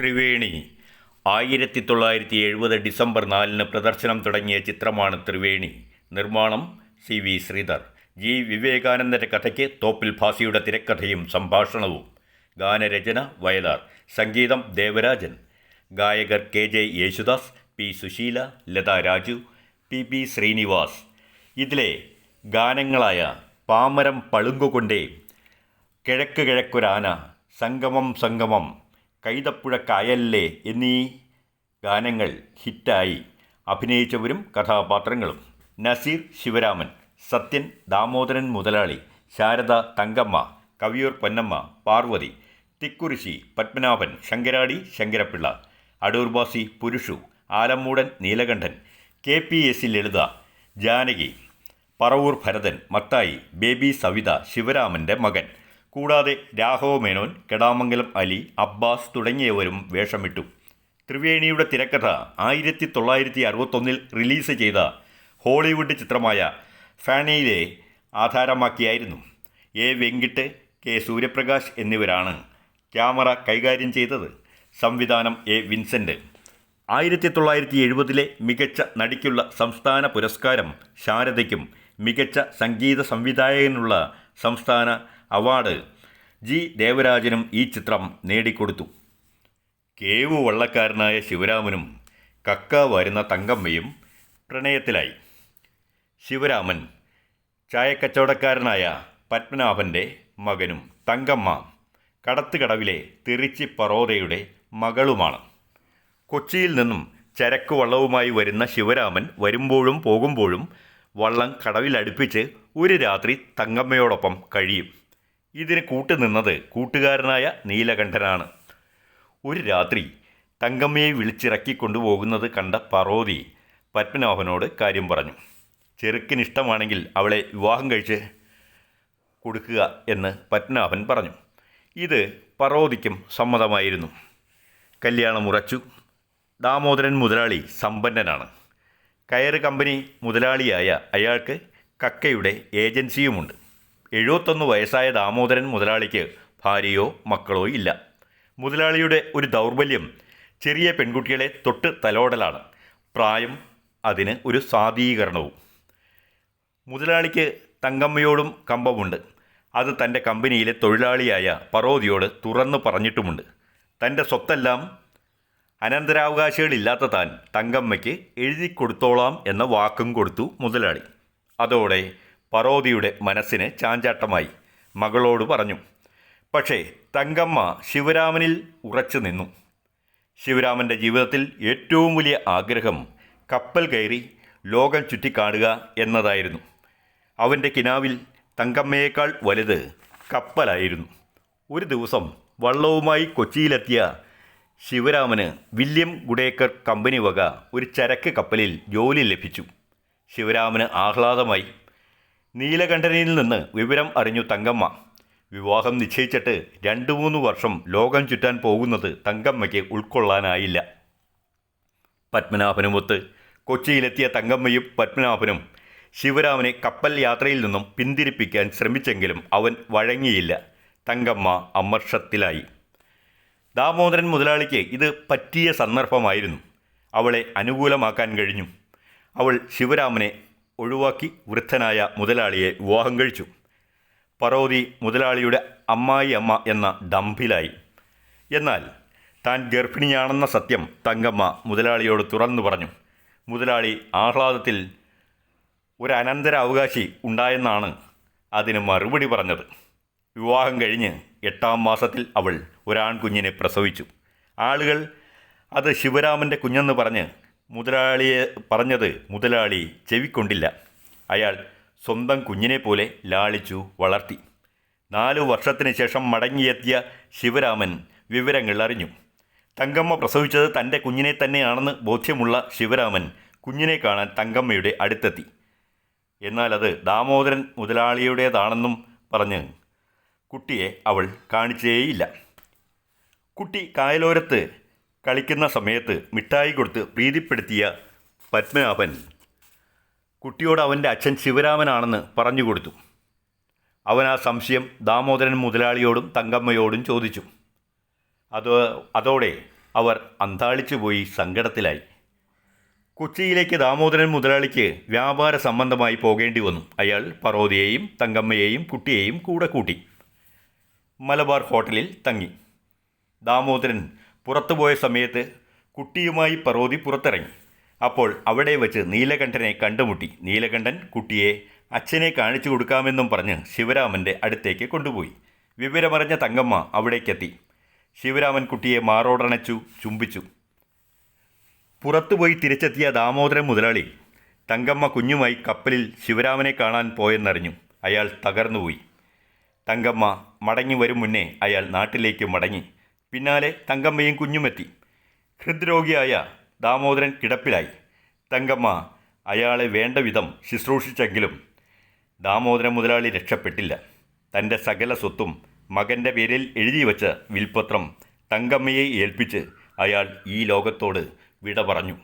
ത്രിവേണി. ആയിരത്തി തൊള്ളായിരത്തി എഴുപത് ഡിസംബർ നാലിന് പ്രദർശനം തുടങ്ങിയ ചിത്രമാണ് ത്രിവേണി. നിർമ്മാണം സി വി ശ്രീധർ. ജി വിവേകാനന്ദന്റെ കഥയ്ക്ക് തോപ്പിൽ ഭാസിയുടെ തിരക്കഥയും സംഭാഷണവും. ഗാനരചന വയലാർ. സംഗീതം ദേവരാജൻ. ഗായകർ K J Yesudas P Susheela Latha Raju P P Sreenivas. ഇതിലെ ഗാനങ്ങളായ പാമരം പളുങ്കുകൊണ്ടേ കിഴക്ക് കിഴക്കൊരാന സംഗമം സംഗമം കൈതപ്പുഴ കായലിലെ എന്നീ ഗാനങ്ങൾ ഹിറ്റായി. അഭിനയിച്ചവരും കഥാപാത്രങ്ങളും. നസീർ ശിവരാമൻ സത്യൻ ദാമോദരൻ മുതലാളി Sharada Thankamma Kaviyoor Ponnamma Parvathy Thikkurissy Padmanabhan Sankaradi Sankarapillai Adoor Bhasi Purushu Alummoodan Neelakandan K P S Lalitha Janaki Paravoor Bharathan Mathai baby Savitha ശിവരാമന്റെ മകൻ. കൂടാതെ രാഘവ മേനോൻ കെടാമംഗലം അലി അബ്ബാസ് തുടങ്ങിയവരും വേഷമിട്ടു. ത്രിവേണിയുടെ തിരക്കഥ ആയിരത്തി തൊള്ളായിരത്തി അറുപത്തൊന്നിൽ റിലീസ് ചെയ്ത ഹോളിവുഡ് ചിത്രമായ ഫാനിയിലെ ആധാരമാക്കിയായിരുന്നു. എ. വെങ്കിട്ട് കെ. സൂര്യപ്രകാശ് എന്നിവരാണ് ക്യാമറ കൈകാര്യം ചെയ്തത്. സംവിധാനം എ. വിൻസെന്റ് ആയിരത്തി തൊള്ളായിരത്തി എഴുപതിലെ മികച്ച നടിക്കുള്ള സംസ്ഥാന പുരസ്കാരം ശാരദയ്ക്കും മികച്ച സംഗീത സംവിധായകനുള്ള സംസ്ഥാന അവാർഡ് ജി ദേവരാജനും ഈ ചിത്രം നേടിക്കൊടുത്തു. കേവു വള്ളക്കാരനായ ശിവരാമനും കക്ക വരുന്ന തങ്കമ്മയും പ്രണയത്തിലായി. ശിവരാമൻ ചായക്കച്ചവടക്കാരനായ പത്മനാഭന്റെ മകനും തങ്കമ്മ കടത്തുകടവിലെ തിരിച്ചി പറോതയുടെ മകളുമാണ്. കൊച്ചിയിൽ നിന്നും ചരക്ക് വള്ളവുമായി വരുന്ന ശിവരാമൻ വരുമ്പോഴും പോകുമ്പോഴും വള്ളം കടവിലടുപ്പിച്ച് ഒരു രാത്രി തങ്കമ്മയോടൊപ്പം കഴിയും. ഇതിന് കൂട്ടുനിന്നത് കൂട്ടുകാരനായ നീലകണ്ഠനാണ്. ഒരു രാത്രി തങ്കമ്മയെ വിളിച്ചിറക്കി കൊണ്ടുപോകുന്നത് കണ്ട പറോതി പത്മനാഭനോട് കാര്യം പറഞ്ഞു. ചെറുക്കിന് ഇഷ്ടമാണെങ്കിൽ അവളെ വിവാഹം കഴിച്ച് കൊടുക്കുക എന്ന് പത്മനാഭൻ പറഞ്ഞു. ഇത് പറോതിക്കും സമ്മതമായിരുന്നു. കല്യാണം ഉറച്ചു. ദാമോദരൻ മുതലാളി സമ്പന്നനാണ്. കയറ് കമ്പനി മുതലാളിയായ അയാൾക്ക് കക്കയുടെ ഏജൻസിയുമുണ്ട്. എഴുപത്തൊന്ന് വയസ്സായ ദാമോദരൻ മുതലാളിക്ക് ഭാര്യയോ മക്കളോ ഇല്ല. മുതലാളിയുടെ ഒരു ദൗർബല്യം ചെറിയ പെൺകുട്ടികളെ തൊട്ട് തലോടലാണ്. പ്രായം അതിന് ഒരു സ്വാധീകരണവും. മുതലാളിക്ക് തങ്കമ്മയോടും കമ്പമുണ്ട്. അത് തന്റെ കമ്പനിയിലെ തൊഴിലാളിയായ പറോതിയോട് തുറന്നു പറഞ്ഞിട്ടുമുണ്ട്. തന്റെ സ്വത്തെല്ലാം അനന്തരാവകാശികളില്ലാത്ത താൻ തങ്കമ്മയ്ക്ക് എഴുതി കൊടുത്തോളാം എന്ന വാക്കും കൊടുത്തു മുതലാളി. അതോടെ പറോതിയുടെ മനസ്സിന് ചാഞ്ചാട്ടമായി. മകളോട് പറഞ്ഞു പക്ഷേ തങ്കമ്മ ശിവരാമനിൽ ഉറച്ചു നിന്നു. ശിവരാമന്റെ ജീവിതത്തിൽ ഏറ്റവും വലിയ ആഗ്രഹം കപ്പൽ കയറി ലോകം ചുറ്റിക്കാണുക എന്നതായിരുന്നു. അവന്റെ കിനാവിൽ തങ്കമ്മയേക്കാൾ വലുത് കപ്പലായിരുന്നു. ഒരു ദിവസം വള്ളവുമായി കൊച്ചിയിലെത്തിയ ശിവരാമന് വില്യം ഗുഡേക്കർ കമ്പനി വക ഒരു ചരക്ക് കപ്പലിൽ ജോലി ലഭിച്ചു. ശിവരാമന് ആഹ്ലാദമായി നീലകണ്ഠനിൽ നിന്ന് വിവരം അറിഞ്ഞു തങ്കമ്മ. വിവാഹം നിശ്ചയിച്ചിട്ട് രണ്ട് മൂന്ന് വർഷം ലോകം ചുറ്റാൻ പോകുന്നത് തങ്കമ്മയ്ക്ക് ഉൾക്കൊള്ളാനായില്ല. പത്മനാഭനുമൊത്ത് കൊച്ചിയിലെത്തിയ തങ്കമ്മയും പത്മനാഭനും ശിവരാമനെ കപ്പൽ യാത്രയിൽ നിന്നും പിന്തിരിപ്പിക്കാൻ ശ്രമിച്ചെങ്കിലും അവൻ വഴങ്ങിയില്ല. തങ്കമ്മ അമർഷത്തിലായി. ദാമോദരൻ മുതലാളിക്ക് ഇത് പറ്റിയ സന്ദർഭമായിരുന്നു. അവളെ അനുകൂലമാക്കാൻ കഴിഞ്ഞു. അവൾ ശിവരാമനെ ഒഴിവാക്കി വൃദ്ധനായ മുതലാളിയെ വിവാഹം കഴിച്ചു. പറോതി മുതലാളിയുടെ അമ്മായി അമ്മ എന്ന ഡംഭിലായി. എന്നാൽ താൻ ഗർഭിണിയാണെന്ന സത്യം തങ്കമ്മ മുതലാളിയോട് തുറന്നു പറഞ്ഞു. മുതലാളി ആഹ്ലാദത്തിൽ ഒരു അവകാശി ഉണ്ടായെന്നാണ് അതിന് മറുപടി പറഞ്ഞത്. വിവാഹം കഴിഞ്ഞ് എട്ടാം മാസത്തിൽ അവൾ ഒരാൺകുഞ്ഞിനെ പ്രസവിച്ചു. ആളുകൾ അത് ശിവരാമന്റെ കുഞ്ഞെന്ന് പറഞ്ഞ് മുതലാളിയെ പറഞ്ഞത് മുതലാളി ചെവിക്കൊണ്ടില്ല. അയാൾ സ്വന്തം കുഞ്ഞിനെ പോലെ ലാളിച്ചു വളർത്തി. നാലു വർഷത്തിന് ശേഷം മടങ്ങിയെത്തിയ ശിവരാമൻ വിവരങ്ങൾ അറിഞ്ഞു. തങ്കമ്മ പ്രസവിച്ചത് തന്റെ കുഞ്ഞിനെ തന്നെയാണെന്ന് ബോധ്യമുള്ള ശിവരാമൻ കുഞ്ഞിനെ കാണാൻ തങ്കമ്മയുടെ അടുത്തെത്തി. എന്നാൽ അത് ദാമോദരൻ മുതലാളിയുടേതാണെന്നും പറഞ്ഞ് കുട്ടിയെ അവൾ കാണിച്ചേയില്ല. കുട്ടി കായലോരത്ത് കളിക്കുന്ന സമയത്ത് മിഠായി കൊടുത്ത് പ്രീതിപ്പെടുത്തിയ പത്മനാഭൻ കുട്ടിയോട് അവന്റെ അച്ഛൻ ശിവരാമനാണെന്ന് പറഞ്ഞു കൊടുത്തു. അവൻ ആ സംശയം ദാമോദരൻ മുതലാളിയോടും തങ്കമ്മയോടും ചോദിച്ചു. അത് അതോടെ അവർ അന്താളിച്ചു പോയി സങ്കടത്തിലായി. കൊച്ചിയിലേക്ക് ദാമോദരൻ മുതലാളിക്ക് വ്യാപാര സംബന്ധമായി പോകേണ്ടി വന്നു. അയാൾ പർവതിയെയും തങ്കമ്മയെയും കുട്ടിയെയും കൂടെ കൂട്ടി. മലബാർ ഹോട്ടലിൽ തങ്ങി. ദാമോദരൻ പുറത്തുപോയ സമയത്ത് കുട്ടിയുമായി പർവതി പുറത്തിറങ്ങി. അപ്പോൾ അവിടെ വെച്ച് നീലകണ്ഠനെ കണ്ടുമുട്ടി. നീലകണ്ഠൻ കുട്ടിയെ അച്ഛനെ കാണിച്ചു കൊടുക്കാമെന്നും പറഞ്ഞ് ശിവരാമന്റെ അടുത്തേക്ക് കൊണ്ടുപോയി. വിവരമറിഞ്ഞ തങ്കമ്മ അവിടേക്കെത്തി. ശിവരാമൻ കുട്ടിയെ മാറോടണച്ചു ചുംബിച്ചു. പുറത്തുപോയി തിരിച്ചെത്തിയ ദാമോദരൻ മുതലാളി തങ്കമ്മ കുഞ്ഞുമായി കപ്പലിൽ ശിവരാമനെ കാണാൻ പോയെന്നറിഞ്ഞു. അയാൾ തകർന്നുപോയി. തങ്കമ്മ മടങ്ങി വരും മുന്നേ അയാൾ നാട്ടിലേക്ക് മടങ്ങി. പിന്നാലെ തങ്കമ്മയും കുഞ്ഞുമെത്തി. ഹൃദ്രോഗിയായ ദാമോദരൻ കിടപ്പിലായി. തങ്കമ്മ അയാളെ വേണ്ട വിധം ശുശ്രൂഷിച്ചെങ്കിലും ദാമോദരൻ മുതലാളി രക്ഷപ്പെട്ടില്ല. തന്റെ സകല സ്വത്തും മകന്റെ പേരിൽ എഴുതി വച്ച വിൽപത്രം തങ്കമ്മയെ ഏൽപ്പിച്ച് അയാൾ ഈ ലോകത്തോട് വിട പറഞ്ഞു.